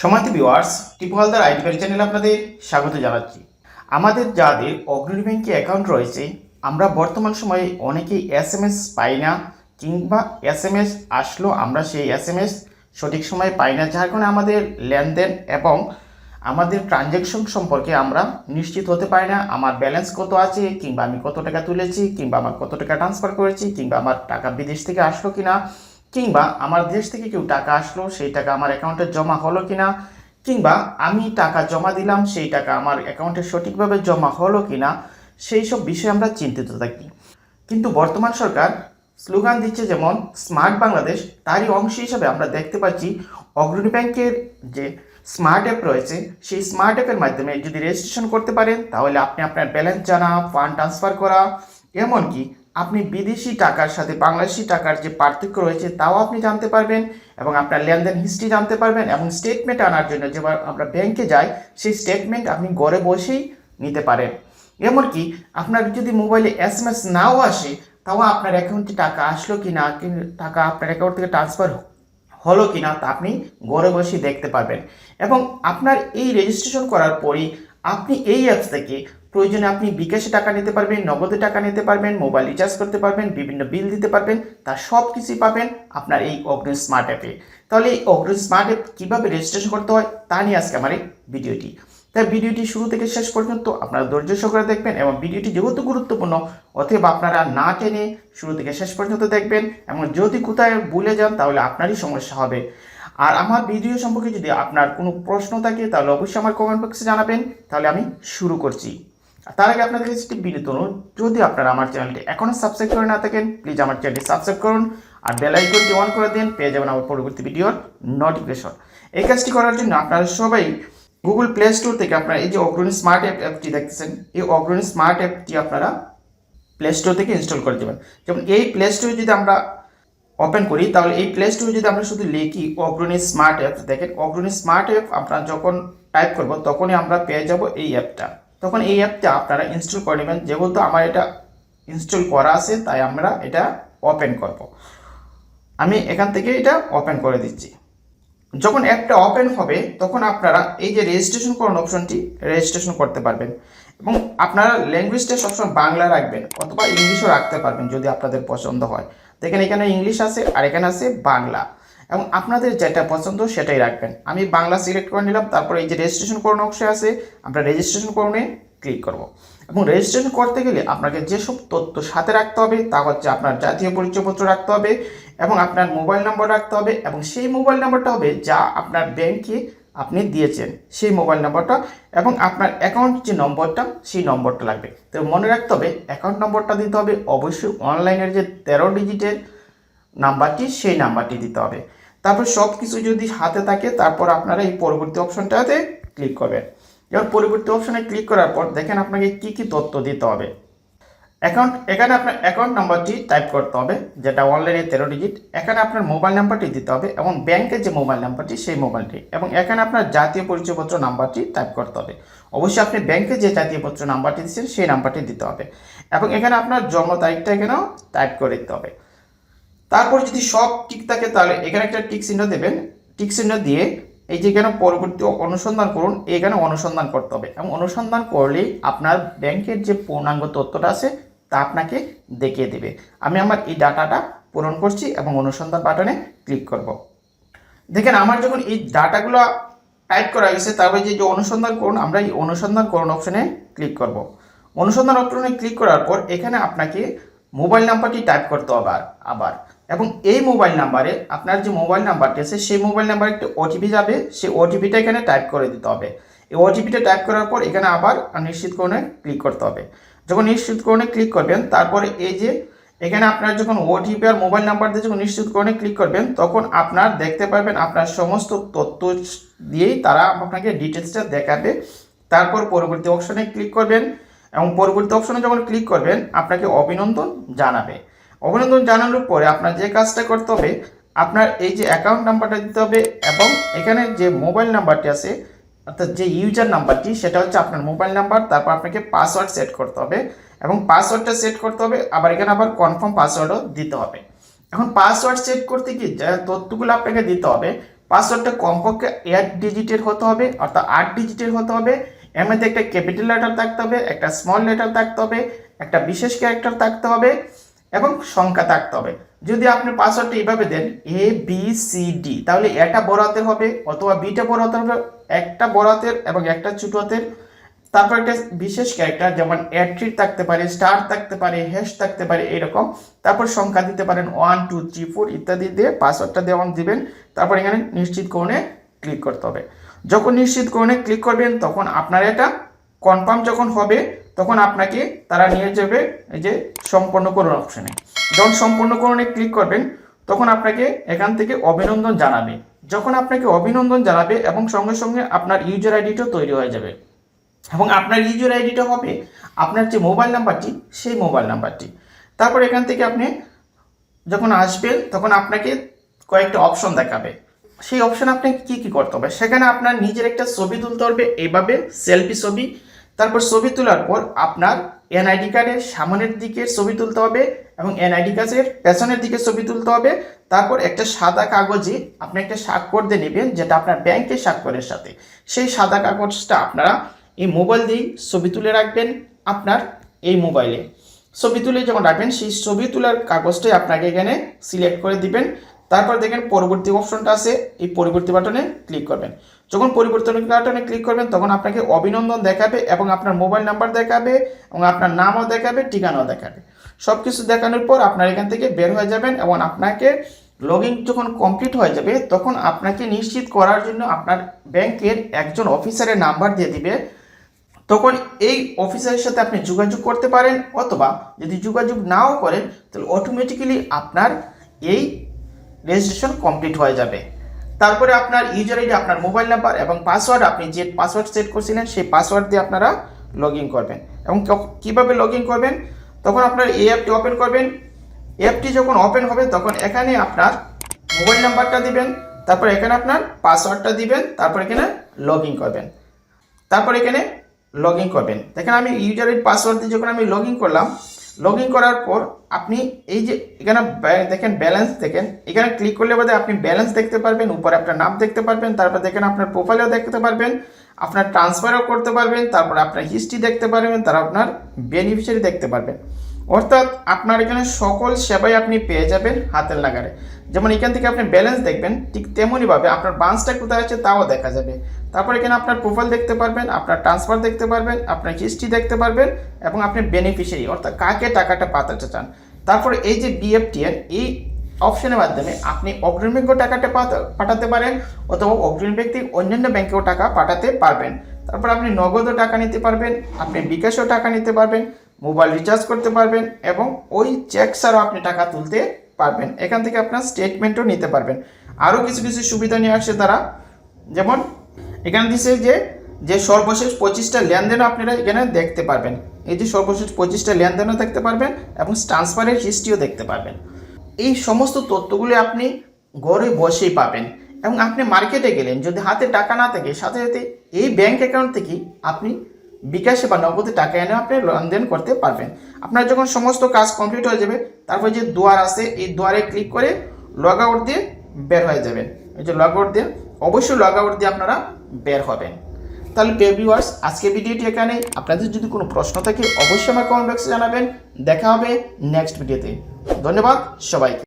সমাতি viewers Tipu Haldar bank চ্যানেলে আপনাদের স্বাগত জানাচ্ছি। আমাদের যাদের অগ্রণী ব্যাংকে অ্যাকাউন্ট রয়েছে, আমরা বর্তমান সময়ে অনেকেই এস এম এস পাই না, কিংবা এস এম এস আসলো আমরা সেই এস এম এস সঠিক সময়ে পাই না, যার কারণে আমাদের লেনদেন এবং আমাদের ট্রানজ্যাকশন সম্পর্কে আমরা নিশ্চিত হতে পারি না, আমার ব্যালেন্স কত আছে, কিংবা আমি কত টাকা তুলেছি, কিংবা আমার কত টাকা ট্রান্সফার করেছি, কিংবা আমার টাকা বিদেশ থেকে আসলো কিনা। কিংবা আমার দেশ থেকে কেউ টাকা আসলো, সেই টাকা আমার অ্যাকাউন্টে জমা হলো কিনা, কিংবা আমি টাকা জমা দিলাম, সেই টাকা আমার অ্যাকাউন্টে সঠিকভাবে জমা হলো কিনা, সেই সব বিষয়ে আমরা চিন্তিত থাকি। কিন্তু বর্তমান সরকার স্লোগান দিচ্ছে যেমন, স্মার্ট বাংলাদেশ তারই অংশ হিসাবে আমরা দেখতে পাচ্ছি অগ্রণী ব্যাংকের যে স্মার্ট অ্যাপ রয়েছে, সেই স্মার্ট অ্যাপের মাধ্যমে যদি রেজিস্ট্রেশন করতে পারেন, তাহলে আপনি আপনার ব্যালেন্স জানা ফান্ড ট্রান্সফার করা, এমনকি আপনি বিদেশি টাকার সাথে বাংলাদেশি টাকার যে পার্থক্য রয়েছে, তাও আপনি জানতে পারবেন এবং আপনার লেনদেন হিস্ট্রি জানতে পারবেন এবং স্টেটমেন্ট আনার জন্য যে আমরা ব্যাংকে যাই, সেই স্টেটমেন্ট আপনি ঘরে বসেই নিতে পারেন। এমনকি আপনার যদি মোবাইলে এস এম এস নাও আসে, তাও আপনার অ্যাকাউন্টে টাকা আসলো কি না টাকা আপনার অ্যাকাউন্ট থেকে ট্রান্সফার হলো কি না তা আপনি ঘরে বসে দেখতে পারবেন। এবং আপনার এই রেজিস্ট্রেশন করার পরই আপনি এই অ্যাপস থেকে প্রয়োজনে আপনি বিকাশে টাকা নিতে পারবেন, নগদে টাকা নিতে পারবেন, মোবাইল রিচার্জ করতে পারবেন, বিভিন্ন বিল দিতে পারবেন তার সব কিছুই পাবেন আপনার এই অগ্রণ স্মার্ট অ্যাপে। তাহলে এই অগ্রণ স্মার্ট অ্যাপ কীভাবে রেজিস্ট্রেশন করতে হয় তা নিয়ে আজকে আমার এই ভিডিওটি। তাই ভিডিওটি শুরু থেকে শেষ পর্যন্ত আপনারা ধৈর্য সহকারে দেখবেন এবং ভিডিওটি যেহেতু গুরুত্বপূর্ণ, অতএব আপনারা না টেনে শুরু থেকে শেষ পর্যন্ত দেখবেন এবং যদি কোথায় ভুলে যান তাহলে আপনারই সমস্যা হবে। আর আমার ভিডিও সম্পর্কে যদি আপনার কোনো প্রশ্ন থাকে তাহলে অবশ্যই আমার কমেন্ট বক্সে জানাবেন। তাহলে আমি শুরু করছি। তার আগে আপনাদের কাছে একটি বিনীত অনুরোধ, যদি আপনারা আমার চ্যানেলটি এখনও সাবস্ক্রাইব করে না থাকেন প্লিজ আমার চ্যানেলটি সাবস্ক্রাইব করুন আর বেল আইকনটি অন করে দিন, পেয়ে যাবেন আমার পরবর্তী ভিডিওর নোটিফিকেশন এই কাজটি করার জন্য আপনারা সবাই গুগল প্লে স্টোর থেকে আপনারা এই যে অগ্রণী স্মার্ট অ্যাপ অ্যাপটি দেখতেছেন, এই অগ্রণী স্মার্ট অ্যাপটি আপনারা প্লে স্টোর থেকে ইনস্টল করে দেবেন। যেমন এই প্লে স্টোরে যদি আমরা ওপেন করি, তাহলে এই প্লে স্টোরে যদি আমরা শুধু লিখি অগ্রণী স্মার্ট অ্যাপ দেখেন অগ্রণী স্মার্ট অ্যাপ আমরা যখন টাইপ করব, তখনই আমরা পেয়ে যাব এই অ্যাপটা তখন এই অ্যাপটা আপনারা ইনস্টল করে নেবেন। যেহেতু আমার এটা ইনস্টল করা আছে, তাই আমরা এটা ওপেন করব। আমি এখান থেকে এটা ওপেন করে দিচ্ছি। যখন অ্যাপটা ওপেন হবে, তখন আপনারা এই যে রেজিস্ট্রেশন করুন অপশনটি রেজিস্ট্রেশন করতে পারবেন। এবং আপনারা ল্যাঙ্গুয়েজটা সবসময় বাংলা রাখবেন, অথবা ইংলিশও রাখতে পারবেন যদি আপনাদের পছন্দ হয়। দেখেন এখানে ইংলিশ আছে, আর এখানে আছে বাংলা। এবং আপনাদের যেটা পছন্দ সেটাই রাখবেন। আমি বাংলা সিলেক্ট করে নিলাম, তারপর এই যে রেজিস্ট্রেশন করুন অংশে আছে, আমরা রেজিস্ট্রেশন করুনে ক্লিক করব। এবং রেজিস্ট্রেশন করতে গেলে আপনাকে যেসব তথ্য সাথে রাখতে হবে তা হচ্ছে আপনার জাতীয় পরিচয়পত্র রাখতে হবে এবং আপনার মোবাইল নম্বর রাখতে হবে এবং সেই মোবাইল নম্বরটা হবে যা আপনার ব্যাংকে আপনি দিয়েছেন। সেই মোবাইল নম্বরটা এবং আপনার অ্যাকাউন্ট যে নম্বরটা সেই নম্বরটা লাগবে। তো মনে রাখতে হবে অ্যাকাউন্ট নম্বরটা দিতে হবে, অবশ্যই অনলাইনের যে তেরো ডিজিটের নাম্বারটি সেই নাম্বারটি দিতে হবে। তারপর সব কিছু যদি হাতে থাকে, তারপর আপনারা এই পরবর্তী অপশনটাতে ক্লিক করবেন। এবার পরবর্তী অপশনে ক্লিক করার পর দেখেন আপনাকে কি কি তথ্য দিতে হবে। অ্যাকাউন্ট এখানে আপনার অ্যাকাউন্ট নাম্বারটি টাইপ করতে হবে, যেটা অনলাইনে তেরো ডিজিট এখানে আপনার মোবাইল নাম্বারটি দিতে হবে এবং ব্যাংকের যে মোবাইল নাম্বারটি সেই মোবাইলটি এবং এখানে আপনার জাতীয় পরিচয়পত্র নাম্বারটি টাইপ করতে হবে। অবশ্যই আপনি ব্যাংকে যে জাতীয় পত্র নাম্বারটি দিচ্ছেন, সেই নাম্বারটি দিতে হবে। এবং এখানে আপনার জন্ম তারিখটা এখানেও টাইপ করে দিতে হবে। তারপর যদি সব ঠিক থাকে, তাহলে এখানে একটা টিক চিহ্ন দেবেন। টিক চিহ্ন দিয়ে এই যে এখানে পরবর্তী অনুসন্ধান করুন, এখানে অনুসন্ধান করতে হবে। এবং অনুসন্ধান করলেই আপনার ব্যাংকের যে পূর্ণাঙ্গ তথ্যটা আছে, তা আপনাকে দেখিয়ে দেবে। আমি আমার এই ডাটাটা পূরণ করছি এবং অনুসন্ধান বাটনে ক্লিক করব। দেখেন, আমার যখন এই ডাটাগুলো টাইপ করা গেছে তারপরে যে যে অনুসন্ধান করুন, আমরা এই অনুসন্ধান করুন অপশনে ক্লিক করব। অনুসন্ধান অপশনে ক্লিক করার পর এখানে আপনাকে মোবাইল নাম্বারটি টাইপ করতে হবে আবার। এবং এই মোবাইল নাম্বারে আপনার যে মোবাইল নাম্বারটি আছে, সেই মোবাইল নাম্বারে একটি ওটিপি যাবে। সেই ওটিপিটা এখানে টাইপ করে দিতে হবে। এই ওটিপিটা টাইপ করার পর এখানে আবার নিশ্চিতকরণে ক্লিক করতে হবে। যখন নিশ্চিতকরণে ক্লিক করবেন, তারপরে এই যে এখানে আপনার যখন ওটিপি আর মোবাইল নাম্বার দিয়ে যখন নিশ্চিতকরণে ক্লিক করবেন, তখন আপনার দেখতে পারবেন আপনার সমস্ত তথ্য দিয়েই তারা আপনাকে ডিটেলসটা দেখাবে। তারপর পরবর্তী অপশনে ক্লিক করবেন এবং পরবর্তী অপশনে যখন ক্লিক করবেন, আপনাকে অভিনন্দন জানাবে। অভিনন্দন জানানোর পরে আপনার যে কাজটা করতে হবে, আপনার এই যে অ্যাকাউন্ট নাম্বারটা দিতে হবে এবং এখানে যে মোবাইল নাম্বারটি আছে, অর্থাৎ যে ইউজার নাম্বারটি সেটা হচ্ছে আপনার মোবাইল নাম্বার তারপর আপনাকে পাসওয়ার্ড সেট করতে হবে এবং পাসওয়ার্ডটা সেট করতে হবে, আবার এখানে আবার কনফার্ম পাসওয়ার্ডও দিতে হবে। এখন পাসওয়ার্ড সেট করতে কি যে তথ্যগুলো আপনাকে দিতে হবে পাসওয়ার্ডটা কমপক্ষে এক ডিজিটের হতে হবে, অর্থাৎ আট ডিজিটের হতে হবে, এর মধ্যে একটা ক্যাপিটাল লেটার থাকতে হবে, একটা স্মল লেটার থাকতে হবে, একটা বিশেষ ক্যারেক্টার থাকতে হবে এবং সংখ্যা থাকতে হবে। যদি আপনি পাসওয়ার্ডটা এইভাবে দেন এ বি সি ডি তাহলে এটা বড় হাতের হবে অথবা বিটা বড়াতে হবে, একটা বড় হাতের এবং একটা ছোট তারপর একটা বিশেষ ক্যারেক্টার যেমন অ্যাট্রিট থাকতে পারে স্টার থাকতে পারে হ্যাশ থাকতে পারে, এরকম। তারপর সংখ্যা দিতে পারেন ওয়ান টু থ্রি ফোর ইত্যাদি দিয়ে পাসওয়ার্ডটা দেওয়ান দিবেন। তারপর এখানে নিশ্চিত করণে ক্লিক করতে হবে। যখন নিশ্চিত করণে ক্লিক করবেন, তখন আপনার এটা কনফার্ম যখন হবে তখন আপনাকে তারা নিয়ে যাবে এই যে সম্পন্ন করুন অপশনে যখন সম্পন্ন করণে ক্লিক করবেন, তখন আপনাকে এখান থেকে অভিনন্দন জানাবে। যখন আপনাকে অভিনন্দন জানাবে এবং সঙ্গে সঙ্গে আপনার ইউজার আইডিটাও তৈরি হয়ে যাবে। এবং আপনার ইউজার আইডিটা হবে আপনার যে মোবাইল নাম্বারটি সেই মোবাইল নাম্বারটি তারপর এখান থেকে আপনি যখন আসবেন, তখন আপনাকে কয়েকটা অপশন দেখাবে। সেই অপশন আপনাকে কি কি করতে হবে? সেখানে আপনার নিজের একটা ছবি তুলতে হবে। এইভাবে সেলফি ছবি তারপর ছবি তোলার পর আপনার এনআইডি কার্ডের সামনের দিকে ছবি তুলতে হবে এবং এনআইডি কার্ডের পেছনের দিকে ছবি তুলতে হবে। তারপর একটা সাদা কাগজে আপনি একটা স্বাক্ষর দিয়ে নেবেন, যেটা আপনার ব্যাংকের স্বাক্ষরের সাথে। সেই সাদা কাগজটা আপনারা এই মোবাইল দিয়েই ছবি তুলে রাখবেন আপনার এই মোবাইলে ছবি তুলে যখন রাখবেন, সেই ছবি তোলার কাগজটাই আপনাকে এখানে সিলেক্ট করে দিবেন। তারপর দেখেন পরবর্তী অপশনটা আছে, এই পরবর্তী বাটনে ক্লিক করবেন। যখন পরিবর্তন বাটনে ক্লিক করবেন, তখন আপনাকে অভিনন্দন দেখাবে এবং আপনার মোবাইল নাম্বার দেখাবে এবং আপনার নামও দেখাবে, ঠিকানাও দেখাবে। সব কিছু দেখানোর পর আপনার এখান থেকে বের হয়ে যাবেন এবং আপনাকে লগ যখন কমপ্লিট হয়ে যাবে, তখন আপনাকে নিশ্চিত করার জন্য আপনার ব্যাংকের একজন অফিসারের নাম্বার দিয়ে দিবে। তখন এই অফিসারের সাথে আপনি যোগাযোগ করতে পারেন অথবা যদি যোগাযোগ নাও করেন, তাহলে অটোমেটিক্যালি আপনার এই রেজিস্ট্রেশন কমপ্লিট হয়ে যাবে। তারপরে আপনার ইউজার আইডি আপনার মোবাইল নাম্বার এবং পাসওয়ার্ড আপনি যে পাসওয়ার্ড সেট করছিলেন, সেই পাসওয়ার্ড দিয়ে আপনারা লগ ইন করবেন। এবং কীভাবে লগ ইন করবেন? তখন আপনার এই অ্যাপটি ওপেন করবেন। অ্যাপটি যখন ওপেন হবে, তখন এখানে আপনার মোবাইল নাম্বারটা দিবেন, তারপর এখানে আপনার পাসওয়ার্ডটা দিবেন, তারপর এখানে লগ ইন করবেন। তারপর এখানে লগ ইন করবেন। দেখেন আমি ইউজার আইডি পাসওয়ার্ড দিয়ে যখন আমি লগ ইন করলাম লগ ইন করার পর আপনি এই যে এখানে দেখেন ব্যালেন্স দেখেন, এখানে ক্লিক করলে বোধহয় আপনি ব্যালেন্স দেখতে পারবেন, উপরে আপনার নাম দেখতে পারবেন, তারপর দেখেন আপনার প্রোফাইলও দেখতে পারবেন, আপনার ট্রান্সফারও করতে পারবেন, তারপর আপনার হিস্ট্রি দেখতে পারবেন, তারপর আপনার বেনিফিশিয়ারি দেখতে পারবেন। অর্থাৎ আপনার এখানে সকল সেবাই আপনি পেয়ে যাবেন হাতের লাগারে যেমন এখান থেকে আপনি ব্যালেন্স দেখবেন, ঠিক তেমনইভাবে আপনার বান্সটা কোথায় আছে তাও দেখা যাবে। তারপর এখানে আপনার প্রোফাইল দেখতে পারবেন, আপনার ট্রান্সফার দেখতে পারবেন, আপনার হিস্ট্রি দেখতে পারবেন এবং আপনি বেনিফিশিয়ারি অর্থাৎ কাকে টাকাটা পাঠাতে চান। তারপরে এই যে বিএফটিএন এই অপশনের মাধ্যমে আপনি ব্যাংকেও টাকাটা পাঠা- পাঠাতে পারেন অথবা অগ্রিম ব্যক্তি অন্যান্য ব্যাংকেও টাকা পাঠাতে পারবেন। তারপর আপনি নগদও টাকা নিতে পারবেন, আপনি বিকাশেও টাকা নিতে পারবেন। মোবাইল রিচার্জ করতে পারবেন এবং ওই চেক ছাড়াও আপনি টাকা তুলতে পারবেন। এখান থেকে আপনার স্টেটমেন্টও নিতে পারবেন। আরও কিছু কিছু সুবিধা নিয়ে আসছে তারা। যেমন এখানে দিছে যে যে সর্বশেষ পঁচিশটা লেনদেনও আপনারা এখানে দেখতে পারবেন। এই যে সর্বশেষ পঁচিশটা লেনদেনও দেখতে পারবেন এবং ট্রান্সফারের হিস্ট্রিও দেখতে পারবেন। এই সমস্ত তথ্যগুলি আপনি ঘরে বসেই পাবেন এবং আপনি মার্কেটে গেলেন। যদি হাতে টাকা না থাকে, সাথে সাথে এই ব্যাংক অ্যাকাউন্ট থেকে আপনি বিকাশে বা নগদে টাকা এনে আপনি লেনদেন করতে পারবেন। আপনার যখন সমস্ত কাজ কমপ্লিট হয়ে যাবে, তারপর যে দুয়ার আছে, এই দুয়ারে ক্লিক করে লগ আউট দিয়ে বের হয়ে যাবেন। এই যে লগ আউট দিয়ে, অবশ্যই লগ আউট দিয়ে আপনারা বের হবেন। তাহলে পে ভিউয়ার্স আজকে ভিডিওটি এখানে। আপনাদের যদি কোনো প্রশ্ন থাকে, অবশ্যই আমার কমেন্ট বক্সে জানাবেন। দেখা হবে নেক্সট ভিডিওতে ধন্যবাদ সবাইকে।